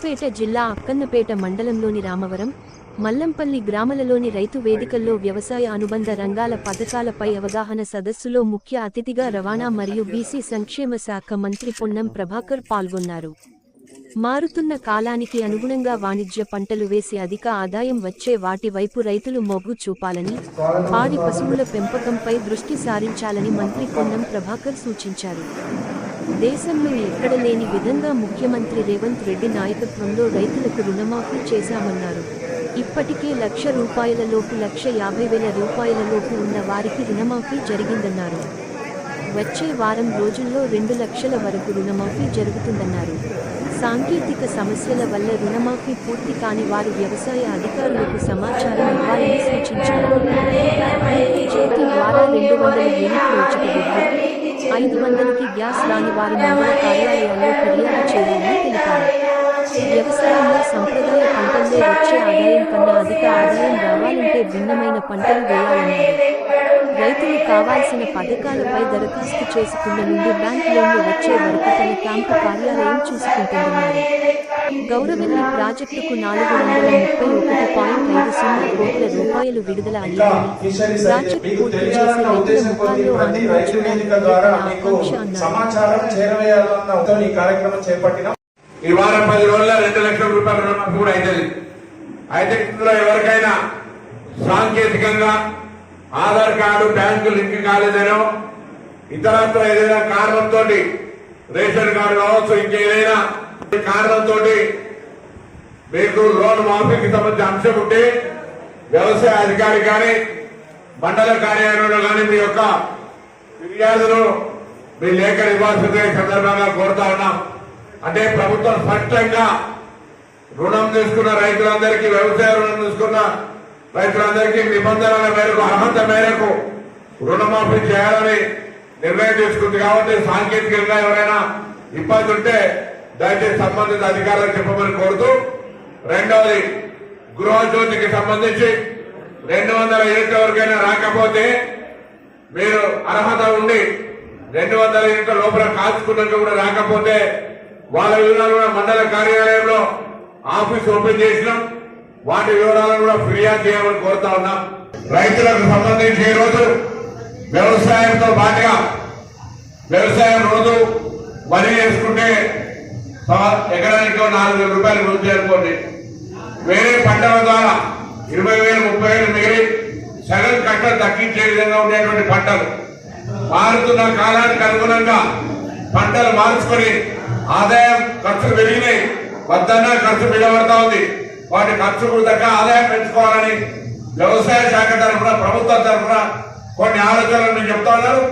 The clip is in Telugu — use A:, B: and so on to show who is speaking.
A: సిద్దిపేట జిల్లా అక్కన్నపేట మండలంలోని రామవరం మల్లంపల్లి గ్రామాలలోని రైతు వేదికల్లో వ్యవసాయ అనుబంధ రంగాల పథకాలపై అవగాహన సదస్సులో ముఖ్య అతిథిగా రవాణా మరియు బీసీ సంక్షేమ శాఖ మంత్రి పొన్నం ప్రభాకర్ పాల్గొన్నారు. మారుతున్న కాలానికి అనుగుణంగా వాణిజ్య పంటలు వేసి అధిక ఆదాయం వచ్చే వాటి వైపు రైతులు మొగ్గు చూపాలని పాడి పశువుల పెంపకంపై దృష్టి సారించాలని మంత్రి పొన్నం ప్రభాకర్ సూచించారు. దేశంలో ఎక్కడ లేని విధంగా ముఖ్యమంత్రి రేవంత్ రెడ్డి నాయకత్వంలో రైతులకు రుణమాఫీ చేశామన్నారు. ఇప్పటికే లక్ష రూపాయల లోపు లక్ష యాభై వేల రూపాయల లోపు ఉన్న వారికి రుణమాఫీ జరిగిందన్నారు. వచ్చే వారం రోజుల్లో రెండు లక్షల వరకు రుణమాఫీ జరుగుతుందన్నారు. సాంకేతిక సమస్యల వల్ల రుణమాఫీ పూర్తి కాని వారు వ్యవసాయ అధికారులకు సమాచారం ఇవ్వాలని సూచించారు. గ్యాస్ రాని వారి మండల కార్యాలయాల్లో ఫిర్యాదు చేయాలని తెలిపారు. వ్యవసాయంలో సంప్రదాయ పంటల్లో వచ్చే ఆదాయం కన్నా అధిక ఆదాయం రావాలంటే భిన్నమైన పంటలు వేయాలన్నారు. రైతులు కావాల్సిన పథకాలపై దరఖాస్తు చేసుకున్న నుండి బ్యాంక్ లోన్లు వచ్చే వరకు తన క్యాంపు కార్యాలయం చూసుకుంటున్నారు గౌరవెల్లి ప్రాజెక్టుకు నాలుగు వందల ముప్పై ఒకటి పాయింట్ ఐదు సున్నా కోట్ల రూపాయలు విడుదల అయ్యాయని ప్రాజెక్టు పూర్తి చేసి ముఖాల్లో ఆనందం చూడాలని
B: ఈ కార్యక్రమం చేపట్టినాం.
C: ఈ వారం పది రోజుల్లో రెండు లక్షల రూపాయల రుణమాఫీ కూడా అవుతుంది అయితే ఇందులో ఎవరికైనా సాంకేతికంగా ఆధార్ కార్డు బ్యాంకు లింక్ కాలేదనో ఇతరత్ర ఏదైనా కారణంతో రేషన్ కార్డు కావచ్చు ఇంకేదైనా కారణంతో మీకు లోన్ మాఫీకి సంబంధించిన అంశం ఉంటే వ్యవసాయ అధికారి కానీ మండల కార్యాలయంలో కానీ మీ యొక్క ఫిర్యాదులు మీ లేఖలు ఇవ్వాల్సిందే సందర్భంగా కోరుతా ఉన్నాం. అంటే ప్రభుత్వం స్పష్టంగా రుణం తీసుకున్న రైతులందరికీ వ్యవసాయ రుణం తీసుకున్న రైతులందరికీ నిబంధనల మేరకు అర్హత మేరకు రుణమాఫీ చేయాలని నిర్ణయం తీసుకుంది. కాబట్టి సాంకేతికంగా ఎవరైనా ఇబ్బంది ఉంటే దయచేసి సంబంధిత అధికారులకు చెప్పమని కోరుతూ రెండవది గృహజ్యోతికి సంబంధించి రెండు వందల యూనిట్ల వరకైనా రాకపోతే మీరు అర్హత ఉండి రెండు వందల యూనిట్ల లోపల కాల్చుకున్నాక కూడా రాకపోతే వాళ్ళ వివరాలు కూడా మండల కార్యాలయంలో ఆఫీస్ ఓపెన్ చేసినాం వాటి వివరాలను కూడా ఫిర్యాదు చేయమని కోరుతా ఉన్నాం. రైతులకు సంబంధించి ఈ రోజు వ్యవసాయంతో పాటుగా వ్యవసాయం రోజు వరి వేసుకుంటే ఎకరానికి నాలుగు వేల రూపాయలు వృద్ధి అనుకోండి. వేరే పంటల ద్వారా ఇరవై వేలు ముప్పై వేలు మిగిలి సగం కట్టలు తగ్గించే విధంగా ఉండేటువంటి పంటలు. మారుతున్న కాలానికి అనుగుణంగా పంటలు మార్చుకొని ఆదాయం ఖర్చు పెరిగినాయి. వద్దన్నా ఖర్చు బిడబడతా ఉంది. వాటి ఖర్చుకు తగ్గ ఆదాయం పెంచుకోవాలని వ్యవసాయ శాఖ తరఫున ప్రభుత్వం తరఫున కొన్ని ఆలోచనలు నేను చెప్తా ఉన్నారు